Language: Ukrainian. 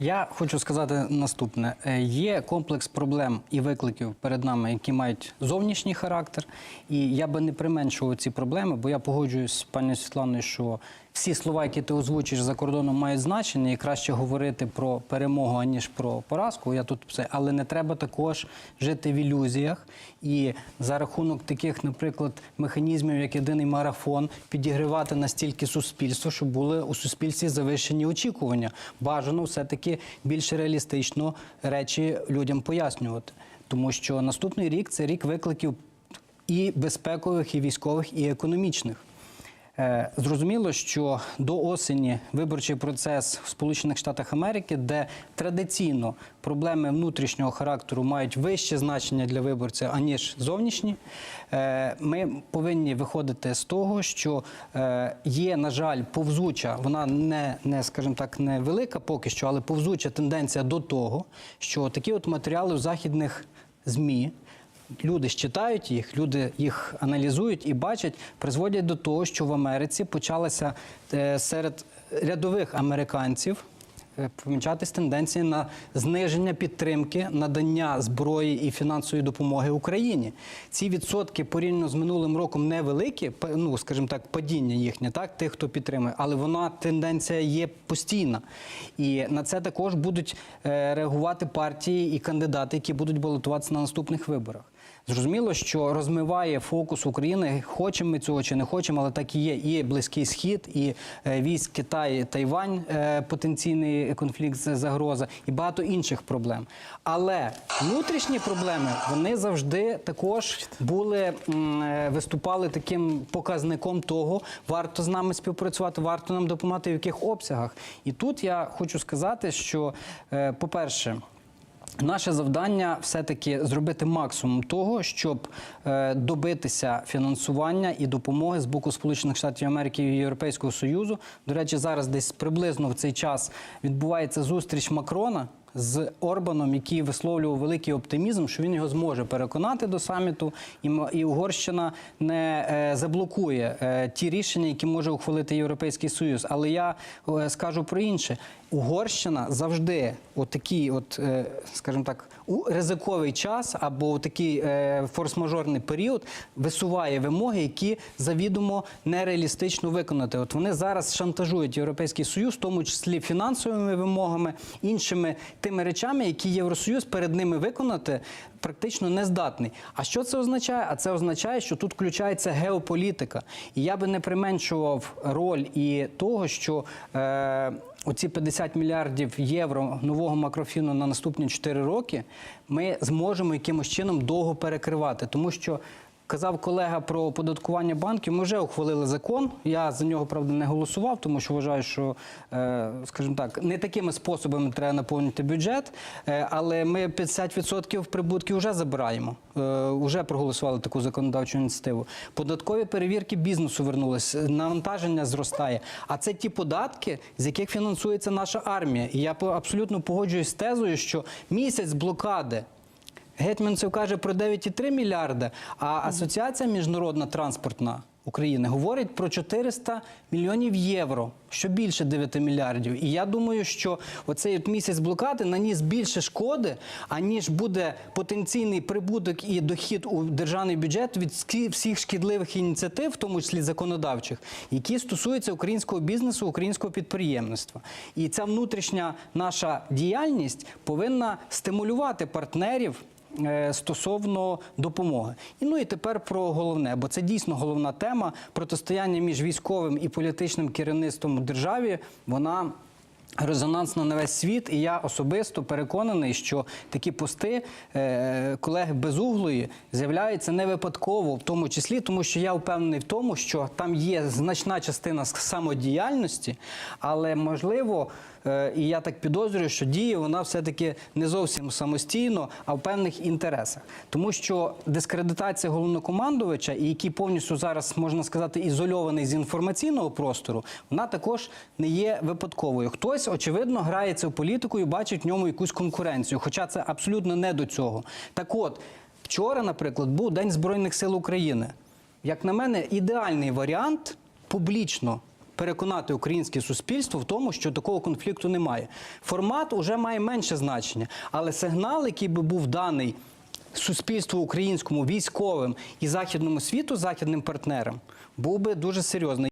Я хочу сказати наступне: Е, є комплекс проблем і викликів перед нами, які мають зовнішній характер. І я би не применшував ці проблеми, бо я погоджуюсь з пані Світланою, що всі слова, які ти озвучиш за кордоном, мають значення, і краще говорити про перемогу, аніж про поразку. Я тут все, але не треба також жити в ілюзіях. І за рахунок таких, наприклад, механізмів, як єдиний марафон, підігривати настільки суспільство, щоб були у суспільстві завищені очікування. Бажано все-таки більш реалістично речі людям пояснювати. Тому що наступний рік це рік викликів і безпекових, і військових, і економічних. Е, Зрозуміло, що до осені виборчий процес в Сполучених Штатах Америки, де традиційно проблеми внутрішнього характеру мають вище значення для виборця, аніж зовнішні, е, ми повинні виходити з того, що е, є, на жаль, повзуча, вона не, не скажімо так, не велика поки що, але повзуча тенденція до того, що такі от матеріали в західних ЗМІ. Люди ж читають їх, люди їх аналізують і бачать, призводять до того, що в Америці почалася е, серед рядових американців е, помічатись тенденції на зниження підтримки, надання зброї і фінансової допомоги Україні. Ці відсотки порівняно з минулим роком невеликі, ну скажімо так, падіння їхнє, так тих, хто підтримує, але вона тенденція є постійна. І на це також будуть е, реагувати партії і кандидати, які будуть балотуватися на наступних виборах. Зрозуміло, що розмиває фокус України, хочемо ми цього чи не хочемо, але так і є. І Близький Схід, і е, військ Китай, Тайвань, е, потенційний конфлікт, загроза, і багато інших проблем. Але внутрішні проблеми вони завжди також були е, виступали таким показником того, варто з нами співпрацювати, варто нам допомагати в яких обсягах. І тут я хочу сказати, що, е, по-перше, Наше завдання все-таки зробити максимум того, щоб е, добитися фінансування і допомоги з боку Сполучених Штатів Америки і Європейського Союзу. До речі, зараз десь приблизно в цей час відбувається зустріч Макрона. З Орбаном, який висловлював великий оптимізм, що він його зможе переконати до саміту, і, Угорщина не е, заблокує е, ті рішення, які може ухвалити Європейський Союз. Але я е, скажу про інше: Угорщина завжди, от такий, от, скажімо так, у ризиковий час або у такий форс-мажорний період висуває вимоги, які завідомо нереалістично виконати. От вони зараз шантажують Європейський Союз, в тому числі фінансовими вимогами, іншими тими речами, які Євросоюз перед ними виконати практично не здатний. А що це означає? А це означає, що тут включається геополітика. І я би не применшував роль і того, що е, оці 50 мільярдів євро нового макрофіну на наступні 4 роки ми зможемо якимось чином довго перекривати, тому що. Казав колега про оподаткування банків. Ми вже ухвалили закон. Я за нього правда не голосував, тому що вважаю, що, е, скажімо так, не такими способами треба наповнити бюджет. Е, але ми 50% прибутків вже забираємо. Е, Вже проголосували таку законодавчу ініціативу. Податкові перевірки бізнесу вернулись, навантаження зростає. А це ті податки, з яких фінансується наша армія. І я абсолютно погоджуюсь з тезою, що місяць блокади. Гетьманцев каже про 9,3 мільярда, а Асоціація міжнародна транспортна України говорить про 400 мільйонів євро, що більше 9 мільярдів. І я думаю, що оцей от місяць блокади наніс більше шкоди, аніж буде потенційний прибуток і дохід у державний бюджет від всіх шкідливих ініціатив, в тому числі законодавчих, які стосуються українського бізнесу, українського підприємництва. І ця внутрішня наша діяльність повинна стимулювати партнерів стосовно допомоги. І ну і тепер про головне, бо це дійсно головна тема протистояння між військовим і політичним керівництвом у державі. Вона резонансна на весь світ, і я особисто переконаний, що такі пости е, колеги безуглої з'являються не випадково, в тому числі, тому що я впевнений в тому, що там є значна частина самодіяльності, але можливо, е, і я так підозрюю, що діє вона все-таки не зовсім самостійно, а в певних інтересах. Тому що дискредитація головнокомандувача, і який повністю зараз можна сказати ізольований з інформаційного простору, вона також не є випадковою. Хтось, очевидно, грається в політику і бачить в ньому якусь конкуренцію, хоча це абсолютно не до цього. Так от, вчора, наприклад, був День Збройних сил України. Як на мене, ідеальний варіант публічно переконати українське суспільство в тому, що такого конфлікту немає. Формат уже має менше значення, але сигнал, який би був даний суспільству українському, військовим і західному світу, західним партнерам, був би дуже серйозний.